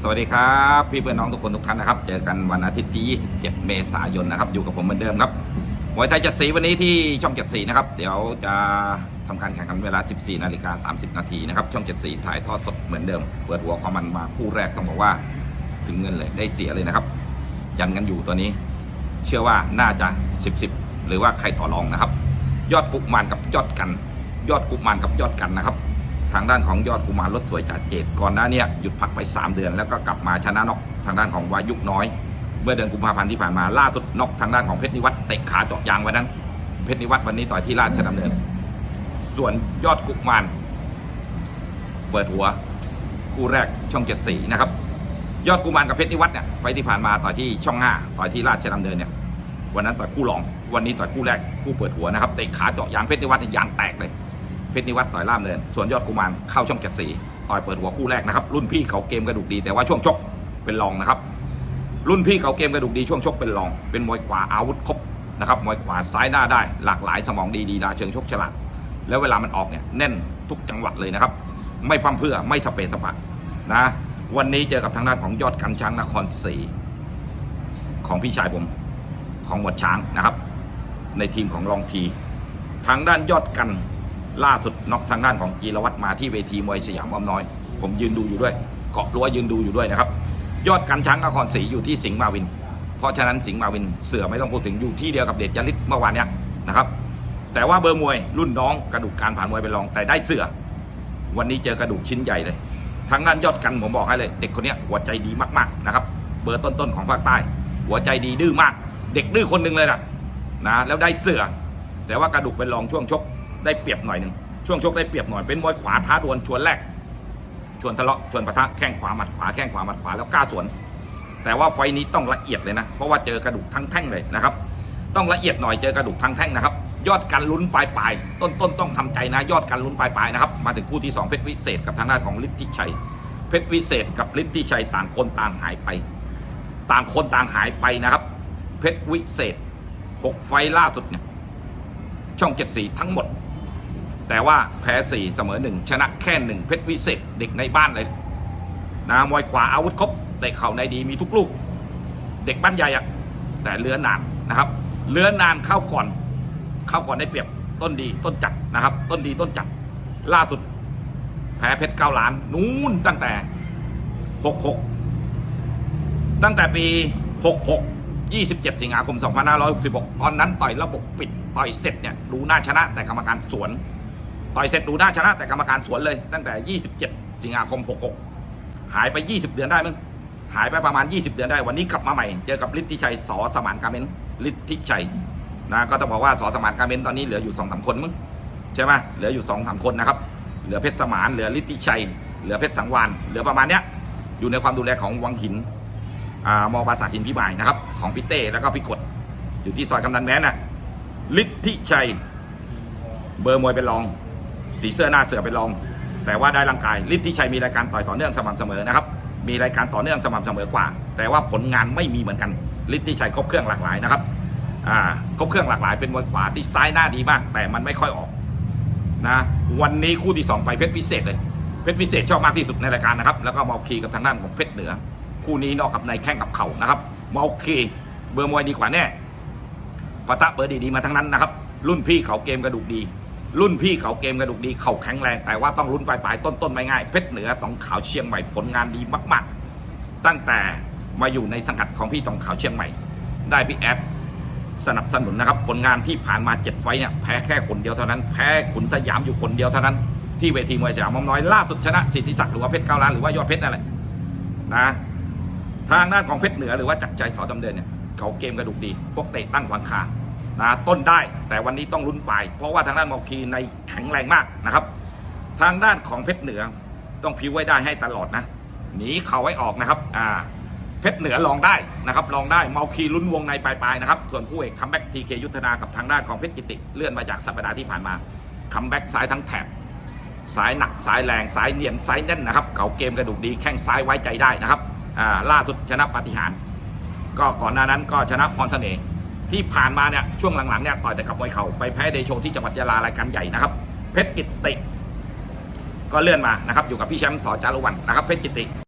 สวัสดีครับ พี่เพื่อนน้องทุกคนทุกท่านนะครับ เจอกันวันอาทิตย์ที่ 27 เมษายนนะครับ อยู่กับผมเหมือนเดิมครับมวยไทยจัดสีวันนี้ที่ช่องจัดสีนะครับ เดี๋ยวจะทำการแข่งขันเวลา 14 นาฬิกา 30 นาทีนะครับ ช่องจัดสีถ่ายทอดสดเหมือนเดิม เปิดหัวความมันมาคู่แรกต้องบอกว่าถึงเงินเลยได้เสียเลยนะครับ ยันกันอยู่ตัวนี้ เชื่อว่าน่าจะ 10 10 หรือว่าใครต่อรองนะครับ ยอดกุมารกับยอดกัน ยอดกุมารกับยอดกันนะครับ ทางด้านของยอดกุมารรถสวยจ่าเจตก่อนหน้าเนี้หยุดพักไป 3 เดือน แล้วก็กลับมาชนะนอกทางด้านของวายุกน้อย เมื่อเดือนกุมภาพันธ์ที่ผ่านมาล่าสุดนอกทางด้านของเพชรนิวัฒน์เตะขาเจาะยางวันนั้นเพชรนิวัฒน์วันนี้ต่อยที่ราชดำเนิน ส่วนยอดกุมารเปิดหัวคู่แรกช่องเจ็ดสีนะครับยอดกุมารกับเพชรนิวัฒน์เนี่ยไฟที่ผ่านมาต่อยที่ช่องห้าต่อยที่ราชดำเนินเนี่ยวันนั้นต่อยคู่รอง วันนี้ต่อยคู่แรกคู่เปิดหัวนะครับเตะขาเจาะยางเพชรนิวัฒน์เนี่ยยางแตกเลย เพชรนิวัฒน์ต่อยล่ามเนินส่วนยอดกุมารเข้าช่องเจ็ดสีต่อยเปิดหัวคู่แรกนะครับรุ่นพี่เขาเกมกระดูกดีแต่ว่าช่วงชกเป็นรองนะครับ รุ่นพี่เขาเกมกระดูกดีช่วงชกเป็นรอง เป็นมวยขวาอาวุธครบนะครับมวยขวาซ้ายหน้าได้ หลากหลายสมองดีดีดาเชิงชกฉลาดแล้วเวลามันออกเนี่ยแน่นทุกจังหวัดเลยนะครับ ไม่พั่มเพื่อไม่สเปซสปะนะ วันนี้เจอกับทางด้านของยอดกันช้างนครศรีของพี่ชายผมของหมวดช้างนะครับ ในทีมของรองที ทางด้านยอดกัน ล่าสุดน็อกทางด้านของจีรวัตรมาที่เวทีมวยสยามอ้อมน้อย ผมยืนดูอยู่ด้วย เกาะรั้วยืนดูอยู่ด้วยนะครับ ยอดกันช้างนครศรีอยู่ที่สิงห์มาวิน เพราะฉะนั้นสิงห์มาวินเสือไม่ต้องพูดถึงอยู่ที่เดียวกับเดชยลิศเมื่อวานเนี้ยนะครับ แต่ว่าเบอร์มวยรุ่นน้องกระดูกการผ่านมวยไปลองแต่ได้เสือ วันนี้เจอกระดูกชิ้นใหญ่เลยทางด้านยอดกันผมบอกให้เลย เด็กคนนี้หัวใจดีมากๆนะครับเบอร์ต้นๆของภาคใต้ หัวใจดีดื้อมาก เด็กดื้อคนหนึ่งเลยนะนะแล้วได้เสือ แต่ว่ากระดูกเป็นรองช่วงชก ได้เปรียบหน่อยหนึ่งช่วงชกได้เปรียบหน่อยเป็นมวยขวาท้าดวลชวนแรก ชวนทะเลาะชวนปะทะแข้งขวาหมัดขวาแข้งขวาหมัดขวาแล้วกล้าสวน แต่ว่าไฟนี้ต้องละเอียดเลยนะ เพราะว่าเจอกระดูกทั้งแท่งเลยนะครับ ต้องละเอียดหน่อยเจอกระดูกทั้งแท่งนะครับ ยอดการลุ้นปลายปลายต้นต้นต้องทำใจนะ ยอดการลุ้นปลายปลายนะครับมาถึงคู่ที่สองเพชรวิเศษกับทางด้านของฤทธิชัยเพชรวิเศษกับฤทธิชัยต่างคนต่างหายไป ต่างคนต่างหายไปนะครับ เพชรวิเศษหกไฟล์ล่าสุดเนี่ยช่องเจ็ดสีทั้งหมด แต่ว่าแพ้สี่เสมอหนึ่งชนะแค่หนึ่งเพชรวิเศษเด็กในบ้านเลยนะมวยขวาอาวุธครบเตะเข่าในดีมีทุกลูก เด็กบ้านใหญ่อะแต่เลื้อนานนะครับเลื้อนานเข้าก่อน เข้าก่อนได้เปรียบต้นดีต้นจัดนะครับ ต้นดีต้นจัดล่าสุด แพ้เพชรเก้าล้าน นู้นตั้งแต่หกหกตั้งแต่ปีหกหกยี่สิบเจ็ดสิงหาคม2566ตอนนั้นต่อยระบบปิดต่อยเสร็จเนี่ยดูหน้าชนะแต่กรรมการสวน ต่อยเสร็จดูหน้าชนะแต่กรรมการสวนเลย ตั้งแต่ 27 สิงหาคม 66 หายไป 20 เดือนได้มั้งหายไปประมาณ 20 เดือนได้วันนี้กลับมาใหม่เจอกับฤทธิชัยสอสมานการเมนฤทธิชัยนะก็ต้องบอกว่าสอสมานการเมนตอนนี้เหลืออยู่2อสคนมั้งใช่ไหมเหลืออยู่2อสคนนะครับเหลือเพชรสมานเหลือฤทธิชัย เหลือเพชรสังวานเหลือประมาณเนี้ยอยู่ในความดูแลของวังหินอ่ามอปราสาทหินพิมายนะครับของพี่เต้แล้วก็พี่กดอยู่ที่ซอยกำนันแม้นน่ะฤทธิชัย เบอร์มวยเป็นรอง สีเสื้อหน้าเสือเป็นรอง แต่ว่าได้ร่างกายฤทธิชัยมีรายการต่อยต่อเนื่องสม่ำเสมอนะครับมีรายการต่อเนื่องสม่ำเสมอกว่า แต่ว่าผลงานไม่มีเหมือนกันฤทธิชัยครบเครื่องหลากหลายนะครับอ่าครบเครื่องหลากหลายเป็นมวยขวาที่ซ้ายหน้าดีมาก แต่มันไม่ค่อยออกนะวันนี้คู่ที่สองไปเพชรวิเศษเลยเพชรวิเศษชอบมากที่สุดในรายการนะครับแล้วก็มาคีกับทางด้านของเพชรเหนือ คู่นี้นอกกับในแข้งกับเข่านะครับมาคีเบอร์มวยดีกว่าแน่ปะทะเบอร์ดีๆมาทั้งนั้นนะครับรุ่นพี่เขาเกมกระดูกดี รุ่นพี่เขาเกมกระดูกดีเขาแข็งแรงแต่ว่าต้องลุ้นปลายๆต้นๆไม่ง่ายเพชรเหนือตองขาวเชียงใหม่ผลงานดีมากๆ ตั้งแต่มาอยู่ในสังกัดของพี่ตองขาวเชียงใหม่ ได้พี่แอดสนับสนุนนะครับ ผลงานที่ผ่านมาเจ็ดไฟเนี่ยแพ้แค่คนเดียวเท่านั้น แพ้ขุนสยามอยู่คนเดียวเท่านั้น ที่เวทีมวยสยามมอมน้อยล่าสุดชนะสิทธิศักดิ์หรือว่าเพชรเก้าล้านหรือว่ายอดเพชรนั่นแหละนะทางด้านของเพชรเหนือหรือว่าจักรใจสอดำเนินเนี่ยเขาเกมกระดูกดี พวกเตะตั้งวางคา นะต้นได้ แต่วันนี้ต้องลุ้นปลาย เพราะว่าทางด้านมอคีในแข็งแรงมากนะครับ ทางด้านของเพชรเหนือต้องพิวไว้ได้ให้ตลอดนะหนีเข่าไว้ออกนะครับอ่าเพชรเหนือลองได้นะครับลองได้เมาคีลุ้นวงในปลายๆนะครับส่วนคู่เอกคัมแบ็กทีเคยุทธนากับทางด้านของเพชรกิติเลื่อนมาจากสัปดาห์ที่ผ่านมาคัมแบ็กซ้ายทั้งแถบสายหนักสายแรงสายเนียนสายแน่นนะครับเขาเกมกระดูกดีแข้งซ้ายไว้ใจได้นะครับอ่าล่าสุดชนะปฏิหาร ก็ก่อนหน้านั้นก็ชนะพรเสน่ห์ ที่ผ่านมาเนี่ยช่วงหลังๆเนี่ยต่อยแต่กับมวยเข่าไปแพ้เดโชที่จังหวัดยะลารายการใหญ่นะครับ เพชรกิตติ ก็เลื่อนมานะครับอยู่กับพี่แชมป์สอจารุวันนะครับเพชรกิตติ